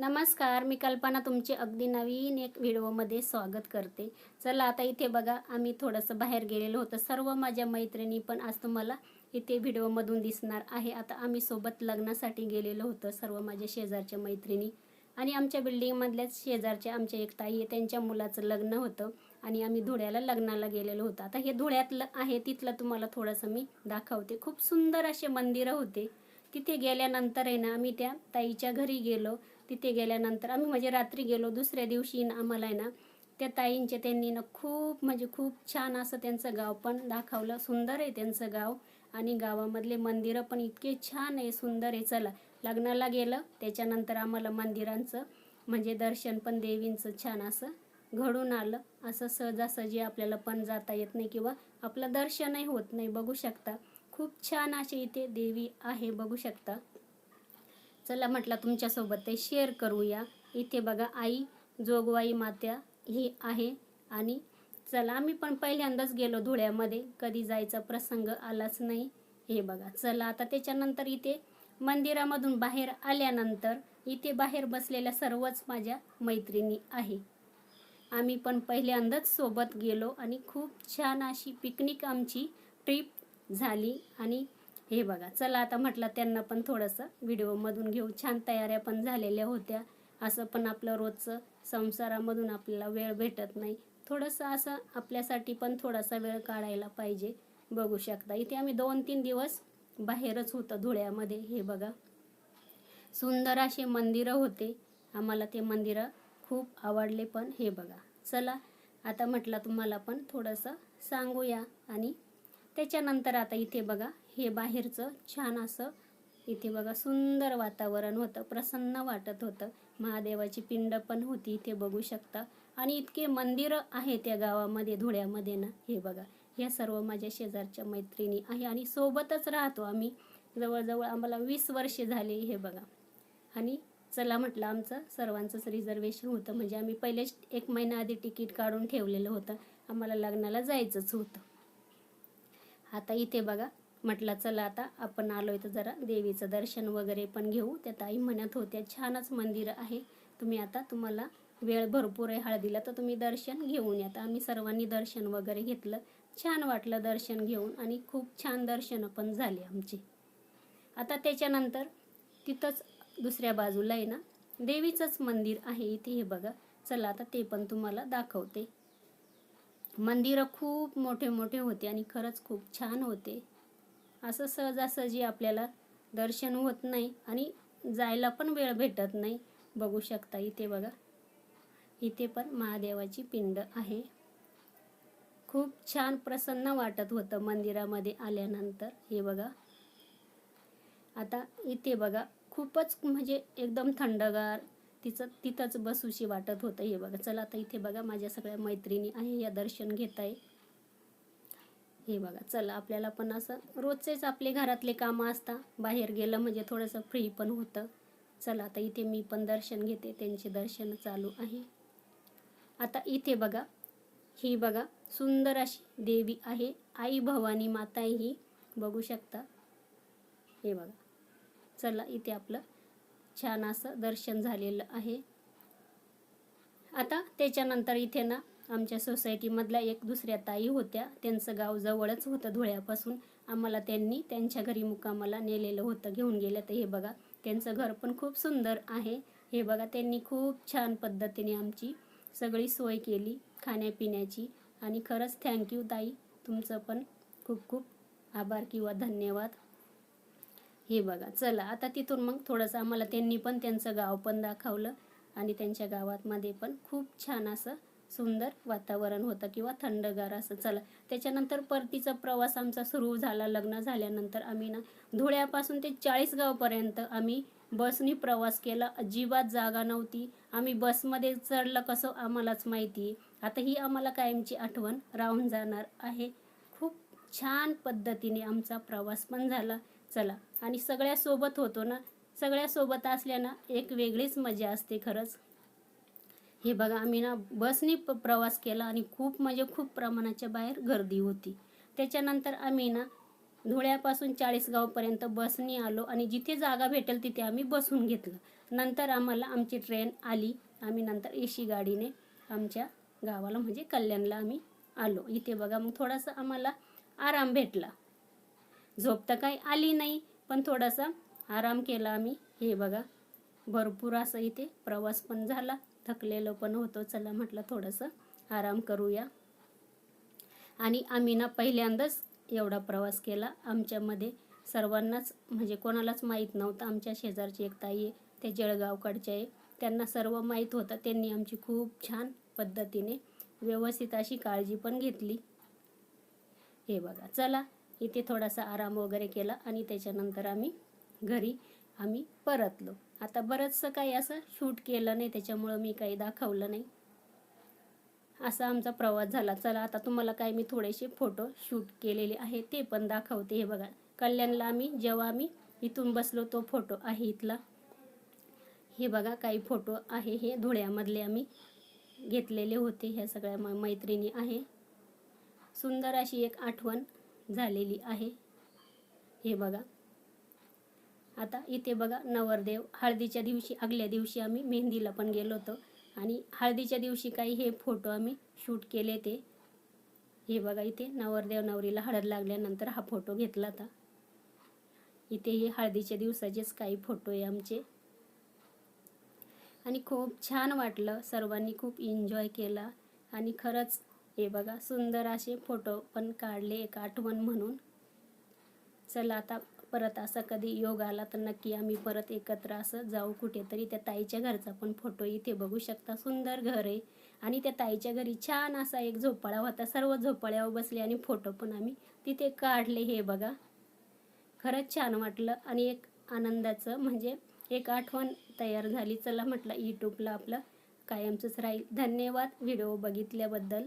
नमस्कार मी कल्पना तुमचे अगदी नवीन एक व्हिडिओमध्ये स्वागत करते. चला आता इथे बघा आम्ही थोडंसं बाहेर गेलेलो होतं. सर्व माझ्या मैत्रिणी पण आज तुम्हाला इथे व्हिडिओमधून दिसणार आहे. आता आम्ही सोबत लग्नासाठी गेलेलो होतं सर्व माझ्या शेजारच्या मैत्रिणी. आणि आमच्या बिल्डिंगमधल्याच शेजारच्या आमच्या एक ताई आहे त्यांच्या मुलाचं लग्न होतं. आणि आम्ही धुळ्याला लग्नाला गेलेलो होतो. आता हे धुळ्यातलं आहे तिथलं तुम्हाला थोडंसं मी दाखवते. खूप सुंदर असे मंदिरं होते. तिथे गेल्यानंतर आहे ना आम्ही त्या ताईच्या घरी गेलो. तिथे गेल्यानंतर आम्ही म्हणजे रात्री गेलो दुसऱ्या दिवशी ना आम्हाला आहे ना त्या ताईंचे त्यांनी ना खूप म्हणजे खूप छान असं त्यांचं गाव पण दाखवलं. सुंदर आहे त्यांचं गाव आणि गावामधले मंदिरं पण इतके छान आहे सुंदर आहे. चला लग्नाला गेलं त्याच्यानंतर आम्हाला मंदिरांचं म्हणजे दर्शन पण देवींचं छान असं घडून आलं. असं सहजासहजी आपल्याला पण जाता येत नाही किंवा आपलं दर्शनही होत नाही बघू शकता. खूप छान असे इथे देवी आहे बघू शकता. चला म्हटलं तुमच्यासोबत ते शेअर करूया. इथे बघा आई जोगवाई मात्या ही आहे आणि चला आम्ही पण पहिल्यांदाच गेलो धुळ्यामध्ये. कधी जायचा प्रसंग आलाच नाही. हे बघा चला आता त्याच्यानंतर इथे मंदिरामधून बाहेर आल्यानंतर इथे बाहेर बसलेल्या सर्वच माझ्या मैत्रिणी आहे. आम्ही पण पहिल्यांदाच सोबत गेलो आणि खूप छान अशी पिकनिक आमची ट्रिप झाली आणि हे बघा चला आता म्हटलं त्यांना पण थोडंसं व्हिडिओमधून घेऊ. छान तयाऱ्या पण झालेल्या होत्या. असं पण आपलं रोजचं संसारामधून आपल्याला वेळ भेटत नाही. थोडंसं असं आपल्यासाठी पण थोडासा वेळ काढायला पाहिजे. बघू शकता इथे आम्ही दोन तीन दिवस बाहेरच होतं धुळ्यामध्ये हे बघा. सुंदर असे मंदिरं होते. आम्हाला ते मंदिरं खूप आवडले पण हे बघा. चला आता म्हटलं तुम्हाला पण थोडंसं सांगूया. आणि त्याच्यानंतर आता इथे बघा हे बाहेरचं छान असं इथे बघा सुंदर वातावरण होतं प्रसन्न वाटत होतं. महादेवाची पिंड पण होती इथे बघू शकता. आणि इतके मंदिरं आहे त्या गावामध्ये धुळ्यामध्ये ना हे बघा. या सर्व माझ्या शेजारच्या मैत्रिणी आहे आणि सोबतच राहतो आम्ही. जवळजवळ आम्हाला वीस वर्षे झाले हे बघा. आणि चला म्हटलं आमचं सर्वांचंच रिझर्वेशन होतं. म्हणजे आम्ही पहिलेच एक महिना आधी तिकीट काढून ठेवलेलं होतं. आम्हाला लग्नाला जायचंच होतं. आता इथे बघा म्हटलं चला आता आपण आलो तर जरा देवीचं दर्शन वगैरे पण घेऊ. त्या ताई म्हणत होत्या छानच मंदिर आहे. तुम्ही आता तुम्हाला वेळ भरपूर आहे हळदीला तर तुम्ही दर्शन घेऊन या. आम्ही सर्वांनी दर्शन वगैरे घेतलं. छान वाटलं दर्शन घेऊन आणि खूप छान दर्शनं पण झाली आमची. आता त्याच्यानंतर तिथंच दुसऱ्या बाजूला आहे ना देवीचंच मंदिर आहे इथे हे बघा. चला आता ते पण तुम्हाला दाखवते. मंदिरं खूप मोठे मोठे होते आणि खरंच खूप छान होते. असं सहजासहजी आपल्याला दर्शन होत नाही आणि जायला पण वेळ भेटत नाही. बघू शकता इथे बघा. इथे पण महादेवाची पिंड आहे. खूप छान प्रसन्न वाटत होतं मंदिरामध्ये आल्यानंतर. हे बघा. आता इथे बघा. खूपच म्हणजे एकदम थंडगार तिचं तिथंच बसूशी वाटत होतं हे बघा. चला आता इथे बघा. माझ्या सगळ्या मैत्रिणी आहे. या दर्शन घेत आहे हे बघा चला आपल्याला पण असं रोजचेच आपले घरातले कामं असतात बाहेर गेलं म्हणजे थोडंसं फ्री पण होतं. चला आता इथे मी पण दर्शन घेते. त्यांचे दर्शन चालू आहे. आता इथे बघा ही बघा सुंदर अशी देवी आहे. आई भवानी माता ही बघू शकता. हे बघा चला इथे आपलं छान असं दर्शन झालेलं आहे. आता त्याच्यानंतर इथे ना आमच्या सोसायटीमधल्या एक दुसऱ्या ताई होत्या. त्यांचं गाव जवळच होतं धुळ्यापासून. आम्हाला त्यांनी त्यांच्या घरी मुकामाला नेलेलं होतं घेऊन गेलं तर हे बघा त्यांचं घर पण खूप सुंदर आहे. हे बघा त्यांनी खूप छान पद्धतीने आमची सगळी सोय केली खाण्यापिण्याची. आणि खरंच थँक्यू ताई. तुमचं पण खूप खूप आभार किंवा धन्यवाद. हे बघा चला आता तिथून मग थोडंसं आम्हाला त्यांनी पण त्यांचं गाव पण दाखवलं. आणि त्यांच्या गावातमध्ये पण खूप छान असं सुंदर वातावरण होतं किंवा थंडगार असं चला. त्याच्यानंतर परतीचा प्रवास आमचा सुरू झाला लग्न झाल्यानंतर आम्ही ना धुळ्यापासून ते चाळीसगावपर्यंत आम्ही बसनी प्रवास केला. अजिबात जागा नव्हती. आम्ही बसमध्ये चढलं कसं आम्हालाच माहिती. आता ही आम्हाला कायमची आठवण राहून जाणार आहे. खूप छान पद्धतीने आमचा प्रवास पण झाला. चला. आणि सगळ्यासोबत होतो ना. सगळ्यासोबत असल्यानं एक वेगळीच मजा असते खरंच. हे बघा आम्ही ना बसने प प्रवास केला आणि खूप म्हणजे खूप प्रमाणाच्या बाहेर गर्दी होती. त्याच्यानंतर आम्ही ना धुळ्यापासून चाळीसगावपर्यंत बसने आलो आणि जिथे जागा भेटेल तिथे आम्ही बसून घेतलं. नंतर आम्हाला आमची ट्रेन आली. आम्ही नंतर एशी गाडीने आमच्या गावाला म्हणजे कल्याणला आम्ही आलो. इथे बघा मग थोडासा आम्हाला आराम भेटला. झोप तर काही आली नाही पण थोडासा आराम केला आम्ही. हे बघा भरपूर असं इथे प्रवास पण झाला. थकलेलो पण होतो. चला म्हटलं थोडंसं आराम करूया. आणि आम्ही ना पहिल्यांदाच एवढा प्रवास केला. आमच्यामध्ये सर्वांनाच म्हणजे कोणालाच माहीत नव्हतं. आमच्या शेजारची एक ताई आहे ते जळगावकडचे आहे. त्यांना सर्व माहीत होतं. त्यांनी आमची खूप छान पद्धतीने व्यवस्थित अशी काळजी पण घेतली. हे बघा चला इथे थोडासा आराम वगैरे केला आणि त्याच्यानंतर आम्ही घरी आम्ही परतलो. आता बरंचसं काही असं शूट केलं नाही त्याच्यामुळं मी काही दाखवलं नाही. असा आमचा प्रवास झाला. चला आता तुम्हाला काय मी थोडेसे फोटो शूट केलेले आहे ते पण दाखवते. हे बघा कल्याणला आम्ही जेव्हा आम्ही इथून बसलो तो फोटो आहे इथला. हे बघा काही फोटो आहे हे. धुळ्यामधले आम्ही घेतलेले होते. ह्या सगळ्या म मैत्रिणी आहे. सुंदर अशी एक आठवण झालेली आहे. हे बघा. आता इथे बघा नवरदेव. हळदीच्या दिवशी आगल्या दिवशी आम्ही मेहंदीला पण गेलो होतो. आणि हळदीच्या दिवशी काही हे फोटो आम्ही शूट केले ते. हे बघा इथे नवरदेव नवरीला हळद लागल्यानंतर हा फोटो घेतला होता. इथे हे हळदीच्या दिवसाचेच काही फोटो आहे आमचे. आणि खूप छान वाटलं. सर्वांनी खूप एन्जॉय केला. आणि खरंच हे बघा सुंदर असे फोटो पण काढले एक आठवण म्हणून. चला आता परत असा कधी योग आला तर नक्की आम्ही परत एकत्र असं जाऊ कुठेतरी. त्या ताईच्या घरचा पण फोटो इथे बघू शकता. सुंदर घर आहे. आणि त्या ताईच्या घरी छान असा एक झोपाळा होता. सर्व झोपाळ्यावर बसले आणि फोटो पण आम्ही तिथे काढले. हे बघा. खरंच छान वाटलं. आणि एक आनंदाचं म्हणजे एक आठवण तयार झाली. चला म्हटलं यूट्यूबला आपलं कायमचंच राहील. धन्यवाद. व्हिडिओ बघितल्याबद्दल.